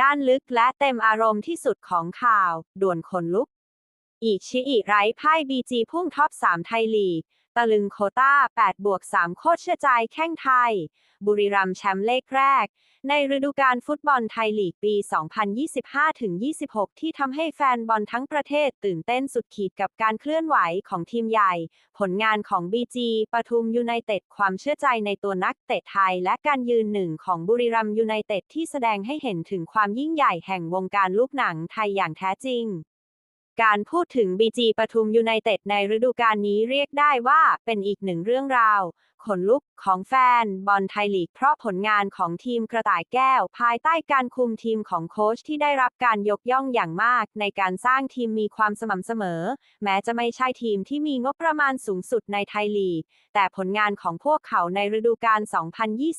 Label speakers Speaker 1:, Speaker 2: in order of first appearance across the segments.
Speaker 1: ด้านลึกและเต็มอารมณ์ที่สุดของข่าว ด่วนขนลุก อีกชิอิไร้พ่ายบีจีพุ่งท็อป 3 ไทยลีก ตะลึงโคต้า 8 บวก 3 โคตรเชื่อใจแข้งไทย บุรีรัมย์แชมป์เลขแรก ในฤดูกาลฟุตบอลไทยลีกปี 2025-26 ที่ทำให้แฟนบอลทั้งประเทศตื่นเต้นสุดขีดกับการเคลื่อนไหวของทีมใหญ่ ผลงานของ BG ปทุมยูไนเต็ดความเชื่อใจในตัวนักเตะไทย และการยืนหนึ่งของบุรีรัมย์ยูไนเต็ดที่แสดงให้เห็นถึงความยิ่งใหญ่แห่งวงการลูกหนังไทยอย่างแท้จริง การพูดถึงบีจีปทุมยูไนเต็ดในฤดูกาลนี้เรียกได้ว่าเป็นอีกหนึ่งเรื่องราว ขนลุก ของแฟน บอลไทยลีก เพราะผลงานของทีมกระต่ายแก้ว ภายใต้การคุมทีมของโค้ชที่ได้รับการยกย่องอย่างมาก ในการสร้างทีมมีความสม่ำเสมอ แม้จะไม่ใช่ทีมที่มีงบประมาณสูงสุดในไทยลีก แต่ผลงานของพวกเขาในฤดูกาล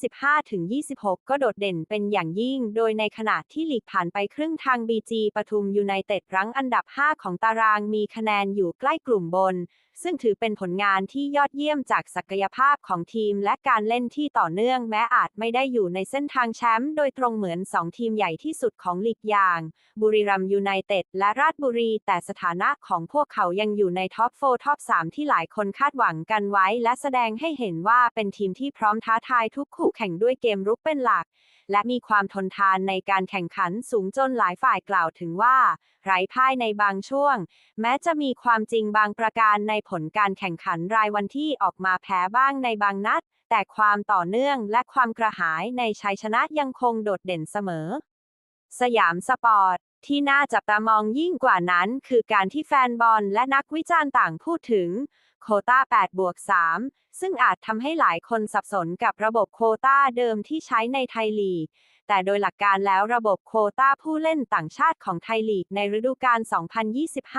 Speaker 1: 2025-26 ก็โดดเด่นเป็นอย่างยิ่ง โดยในขณะที่ลีกผ่านไปครึ่งทาง BG ปทุมยูไนเต็ดรั้งอันดับ 5 ของตารางมีคะแนนอยู่ใกล้กลุ่มบน ซึ่งถือเป็นผลงานที่ยอดเยี่ยมจากศักยภาพของทีมและการเล่นที่ต่อเนื่องแม้อาจไม่ได้อยู่ในเส้นทางแชมป์โดยตรงเหมือน 2 ทีมใหญ่ที่สุดของลีกอย่าง บุรีรัมย์ยูไนเต็ดและราชบุรี แต่สถานะของพวกเขายังอยู่ในท็อป4ท็อป3ที่หลายคนคาดหวังกันไว้ และแสดงให้เห็นว่าเป็นทีมที่พร้อมท้าทายทุกคู่แข่งด้วยเกมรุกเป็นหลักและมีความทนทานในการแข่งขันสูงจนหลายฝ่ายกล่าวถึงว่า ไร้พ่ายในบางช่วง แม้จะมีความจริงบางประการในผลการแข่งขันรายวันที่ออกมาแพ้บ้างในบางนัด แต่ความต่อเนื่องและความกระหายในชัยชนะยังคงโดดเด่นเสมอ สยามสปอร์ต ที่น่าจับตามองยิ่งกว่านั้น คือการที่แฟนบอลและนักวิจารณ์ต่างพูดถึง โคต้า8บวก3ซึ่งอาจทำให้หลายคนสับสนกับระบบโคต้าเดิมที่ใช้ในไทยลีก แต่โดยหลักการแล้วระบบโคต้าผู้เล่นต่างชาติของไทยลีกในฤดูกาล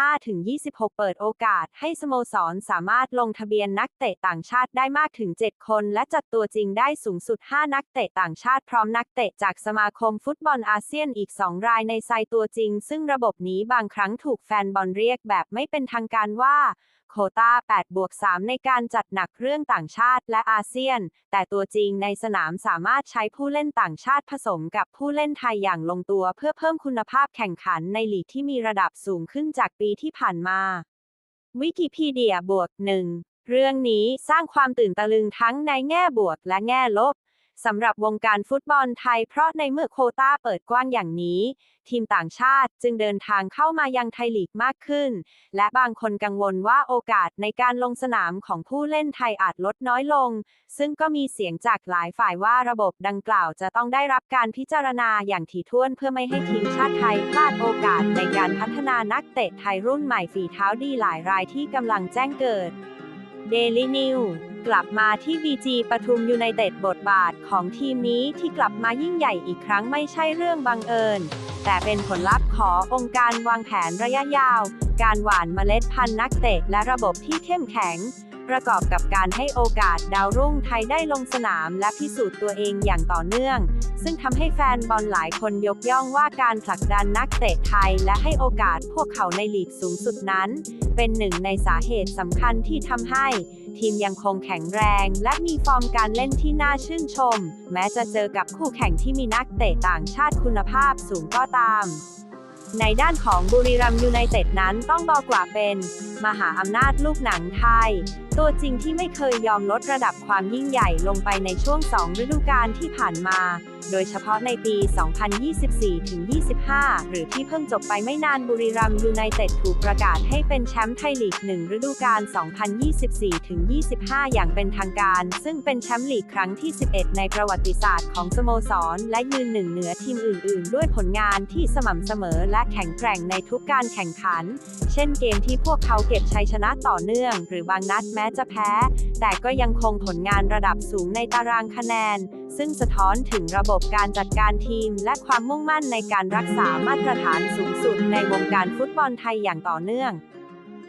Speaker 1: 2025-26 เปิดโอกาสให้สโมสรสามารถลงทะเบียนนักเตะต่างชาติได้มากถึง 7 คน และจัดตัวจริงได้สูงสุด 5 นักเตะต่างชาติพร้อมนักเตะจากสมาคมฟุตบอลอาเซียนอีก 2 รายในไซตัวจริง ซึ่งระบบนี้บางครั้งถูกแฟนบอลเรียกแบบไม่เป็นทางการว่า โควต้า8บวก3ในการจัดหนักเรื่องต่างชาติและอาเซียน แต่ตัวจริงในสนามสามารถใช้ผู้เล่นต่างชาติผสมกับผู้เล่นไทยอย่างลงตัวเพื่อเพิ่มคุณภาพแข่งขันในลีกที่มีระดับสูงขึ้นจากปีที่ผ่านมา วิกิพีเดียบวกหนึ่งเรื่องนี้สร้างความตื่นตะลึงทั้งในแง่บวกและแง่ลบ สำหรับวงการฟุตบอลไทยเพราะในเมื่อโคต้าเปิดกว้างอย่างนี้ ทีมต่างชาติจึงเดินทางเข้ามายังไทยลีกมากขึ้น และบางคนกังวลว่าโอกาสในการลงสนามของผู้เล่นไทยอาจลดน้อยลง ซึ่งก็มีเสียงจากหลายฝ่ายว่าระบบดังกล่าวจะต้องได้รับการพิจารณาอย่างถี่ถ้วนเพื่อไม่ให้ทีมชาติไทยพลาดโอกาสในการพัฒนานักเตะไทยรุ่นใหม่ฝีเท้าดีหลายรายที่กำลังแจ้งเกิด เดลี่นิวกลับมาที่บีจีปทุมยูไนเต็ดบทบาทของทีมนี้ที่กลับมายิ่งใหญ่อีกครั้งไม่ใช่เรื่องบังเอิญ แต่เป็นผลลัพธ์ขององค์การวางแผนระยะยาว การหว่านเมล็ดพันธุ์นักเตะและระบบที่เข้มแข็ง ประกอบกับการให้โอกาสดาวรุ่งไทยได้ลงสนามและพิสูจน์ตัวเองอย่างต่อเนื่อง ซึ่งทำให้แฟนบอลหลายคนยกย่องว่าการผลักดันนักเตะไทยและให้โอกาสพวกเขาในลีกสูงสุดนั้น เป็นหนึ่งในสาเหตุสำคัญที่ทำให้ ทีมยังคงแข็งแรง และมีฟอร์มการเล่นที่น่าชื่นชม แม้จะเจอกับคู่แข่งที่มีนักเตะต่างชาติคุณภาพสูงก็ตามในด้านของบุรีรัมย์ยูไนเต็ดนั้นต้องบอกว่าเป็น มหาอำนาจลูกหนังไทยตัวจริงที่ไม่เคยยอมลดระดับความยิ่งใหญ่ลงไปในช่วง 2 ฤดูกาลที่ผ่านมา โดยเฉพาะในปี 2024-25 หรือที่เพิ่งจบไปไม่นานบุรีรัมย์ยูไนเต็ดถูกประกาศให้เป็นแชมป์ไทยลีก 1 ฤดูกาล 2024-25 อย่างเป็นทางการ ซึ่งเป็นแชมป์ลีกครั้งที่ 11 ในประวัติศาสตร์ของสโมสร และยืนหนึ่งเหนือทีมอื่น ๆ ด้วยผลงานที่สม่ำเสมอและแข็งแกร่งในทุกการแข่งขัน เช่นเกมที่พวกเขาเก็บชัยชนะต่อเนื่อง หรือบางนัดแม้จะแพ้ แต่ก็ยังคงผลงานระดับสูงในตารางคะแนน ซึ่งสะท้อนถึงระบบการจัดการทีม และความมุ่งมั่นในการรักษามาตรฐานสูงสุดในวงการฟุตบอลไทยอย่างต่อเนื่อง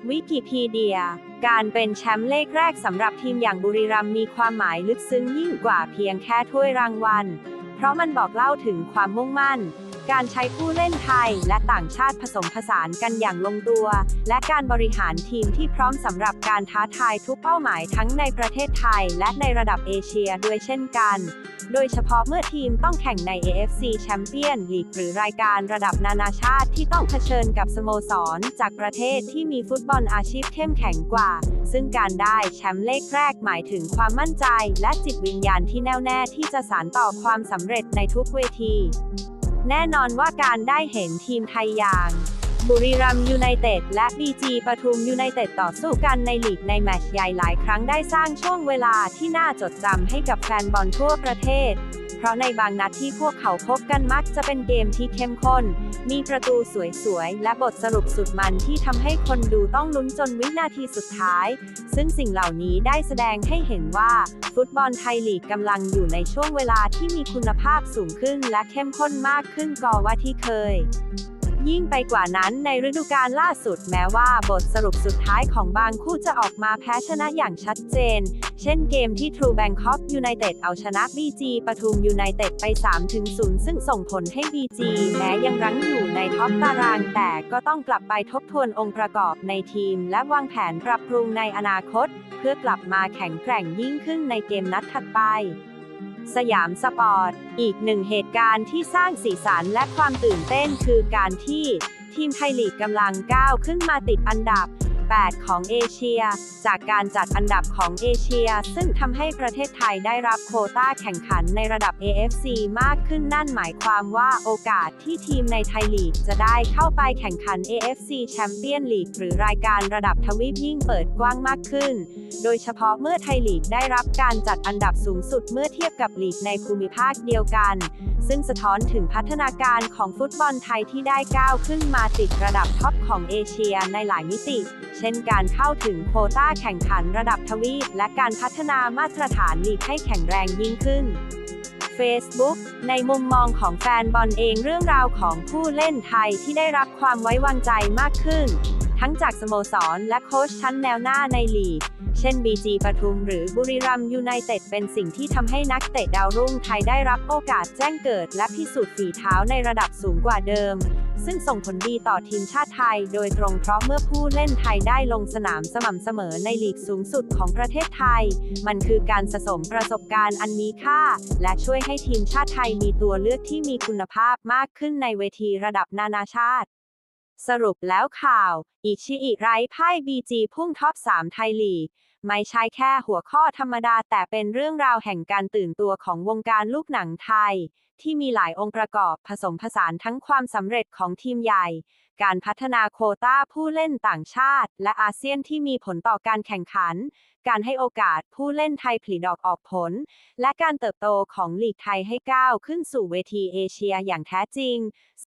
Speaker 1: วิกิพีเดีย การเป็นแชมป์เลขแรกสำหรับทีมอย่างบุรีรัมย์มีความหมายลึกซึ้งยิ่งกว่าเพียงแค่ถ้วยรางวัล เพราะมันบอกเล่าถึงความมุ่งมั่น การใช้ผู้เล่นไทยและต่างชาติผสมผสานกันอย่างลงตัว และการบริหารทีมที่พร้อมสำหรับการท้าทายทุกเป้าหมายทั้งในประเทศไทยและในระดับเอเชียด้วยเช่นกัน โดยเฉพาะเมื่อทีมต้องแข่งใน AFC Champion League หรือรายการระดับนานาชาติที่ต้องเผชิญกับสโมสร จากประเทศที่มีฟุตบอลอาชีพเข้มแข็งกว่า ซึ่งการได้แชมป์เลขแรกหมายถึงความมั่นใจ และจิตวิญญาณที่แน่วแน่ที่จะสานต่อความสำเร็จในทุกเวที แน่นอนว่าการได้เห็นทีมไทยอย่างบุรีรัมยูไนเต็ดและบีจีปทุมยูไนเต็ดต่อสู้กันในลีกในแมตช์ใหญ่หลายครั้งได้สร้างช่วงเวลาที่น่าจดจำให้กับแฟนบอลทั่วประเทศ เพราะในบางนัดที่พวกเขาพบกันมักจะเป็นเกมที่เข้มข้น มีประตูสวยๆ และบทสรุปสุดมันที่ทำให้คนดูต้องลุ้นจนวินาทีสุดท้าย ซึ่งสิ่งเหล่านี้ได้แสดงให้เห็นว่า ฟุตบอลไทยลีกกำลังอยู่ในช่วงเวลาที่มีคุณภาพสูงขึ้นและเข้มข้นมากขึ้นกว่าที่เคย ยิ่งไปกว่านั้นในฤดูกาลล่าสุดแม้ว่าบทสรุปสุดท้ายของบางคู่จะออกมาแพ้ชนะอย่างชัดเจน เช่นเกมที่ True Bangkok United เอาชนะ BG ปทุมยูไนเต็ดไป 3-0 ซึ่งส่งผลให้ BG แม้ยังรั้งอยู่ในท็อปตาราง แต่ก็ต้องกลับไปทบทวนองค์ประกอบในทีม และวางแผนปรับปรุงในอนาคต เพื่อกลับมาแข็งแกร่งยิ่งขึ้นในเกมนัดถัดไป สยามสปอร์ต อีกหนึ่งเหตุการณ์ที่สร้างสีสันและความตื่นเต้นคือการที่ ทีมไทยลีกกำลังก้าวขึ้นมาติดอันดับ 8 ของเอเชีย จากการจัดอันดับของเอเชีย ซึ่งทำให้ประเทศไทยได้รับโคต้าแข่งขันในระดับ AFC มากขึ้นนั่นหมายความว่าโอกาสที่ทีมในไทยลีกจะได้เข้าไปแข่งขัน AFC Champion League หรือรายการระดับทวีปยิ่งเปิดกว้างมากขึ้น โดยเฉพาะเมื่อไทยลีกได้รับการจัดอันดับสูงสุดเมื่อเทียบกับลีกในภูมิภาคเดียวกัน ซึ่งสะท้อนถึงพัฒนาการของฟุตบอลไทยที่ได้ก้าวขึ้นมาติดระดับท็อปของเอเชียในหลายมิติ เช่นการเข้าถึงโคต้าแข่งขันระดับทวีป และการพัฒนามาตรฐานลีกให้แข็งแรงยิ่งขึ้น Facebook ในมุมมองของแฟนบอลเองเรื่องราวของผู้เล่นไทยที่ได้รับความไว้วางใจมากขึ้น ทั้งจากสโมสรและโค้ชชั้นแนวหน้าในลีก เช่น BG ปทุมหรือบุรีรัมย์ยูไนเต็ดเป็นสิ่งที่ทำให้นักเตะดาวรุ่งไทยได้รับโอกาสแจ้งเกิด และพิสูจน์ฝีเท้าในระดับสูงกว่าเดิม ซึ่งส่งผลดีต่อทีมชาติไทยโดยตรงเพราะเมื่อผู้เล่นไทยได้ลงสนามสม่ำเสมอในลีกสูงสุดของประเทศไทย มันคือการสะสมประสบการณ์อันมีค่า และช่วยให้ทีมชาติไทยมีตัวเลือกที่มีคุณภาพมากขึ้นในเวทีระดับนานาชาติสรุปแล้วข่าว อิชิอิไร้พ่ายบีจีพุ่งท็อป 3 ไทยลีก ไม่ใช่แค่หัวข้อธรรมดาแต่เป็นเรื่องราวแห่งการตื่นตัวของวงการลูกหนังไทย ที่มีหลายองค์ประกอบผสมผสานทั้งความสำเร็จของทีมใหญ่ การพัฒนาโคต้าผู้เล่นต่างชาติ และอาเซียนที่มีผลต่อการแข่งขัน การให้โอกาสผู้เล่นไทยผลิดอกออกผล และการเติบโตของลีกไทยให้ก้าวขึ้นสู่เวทีเอเชียอย่างแท้จริง